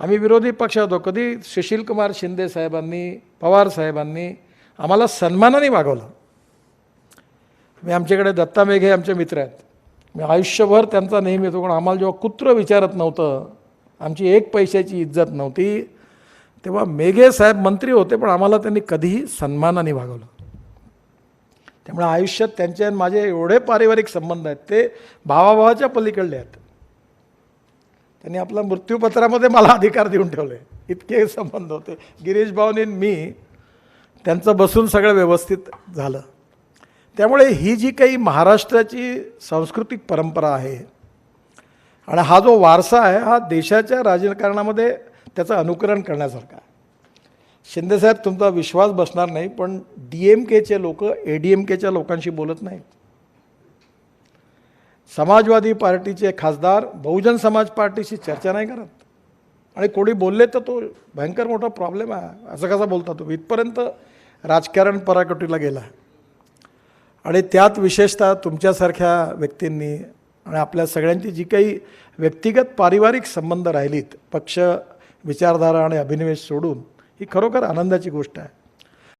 आम्ही विरोधी पक्ष होतो. कधी सुशीलकुमार शिंदे साहेबांनी पवार साहेबांनी आम्हाला सन्मानाने वागवलं मी आमच्याकडे दत्ता मेघे आमचे मित्र आहेत. मी आयुष्यभर त्यांचा नेहमी येतो. पण आम्हाला जेव्हा कुत्र विचारत नव्हतं आमची एक पैशाची इज्जत नव्हती तेव्हा मेघे साहेब मंत्री होते पण आम्हाला त्यांनी कधीही सन्मानाने वागवलं त्यामुळे आयुष्यात त्यांचे आणि माझे एवढे पारिवारिक संबंध आहेत ते भावाभावाच्या पलीकडले आहेत. त्यांनी आपला मृत्यूपत्रामध्ये मला अधिकार देऊन ठेवले. इतके संबंध होते. गिरीश भाऊनी मी त्यांचं बसून सगळं व्यवस्थित झालं. त्यामुळे ही जी काही महाराष्ट्राची सांस्कृतिक परंपरा आहे आणि हा जो वारसा आहे हा देशाच्या राजकारणामध्ये त्याचं अनुकरण करण्यासारखा आहे. शिंदेसाहेब तुमचा विश्वास बसणार नाही पण डी एम केचे लोक ए डी एम केच्या लोकांशी बोलत नाहीत. समाजवादी पार्टीचे खासदार बहुजन समाज पार्टीशी चर्चा नाही करत. आणि कोणी बोलले तर तो भयंकर मोठा प्रॉब्लेम आहे. असं कसा बोलता तो इथपर्यंत राजकारण पराकटीला गेला. आणि त्यात विशेषतः तुमच्यासारख्या व्यक्तींनी आणि आपल्या सगळ्यांची जी काही व्यक्तिगत पारिवारिक संबंध राहिलीत पक्ष विचारधारा आणि अभिनिवेश सोडून ही खरोखर आनंदाची गोष्ट आहे.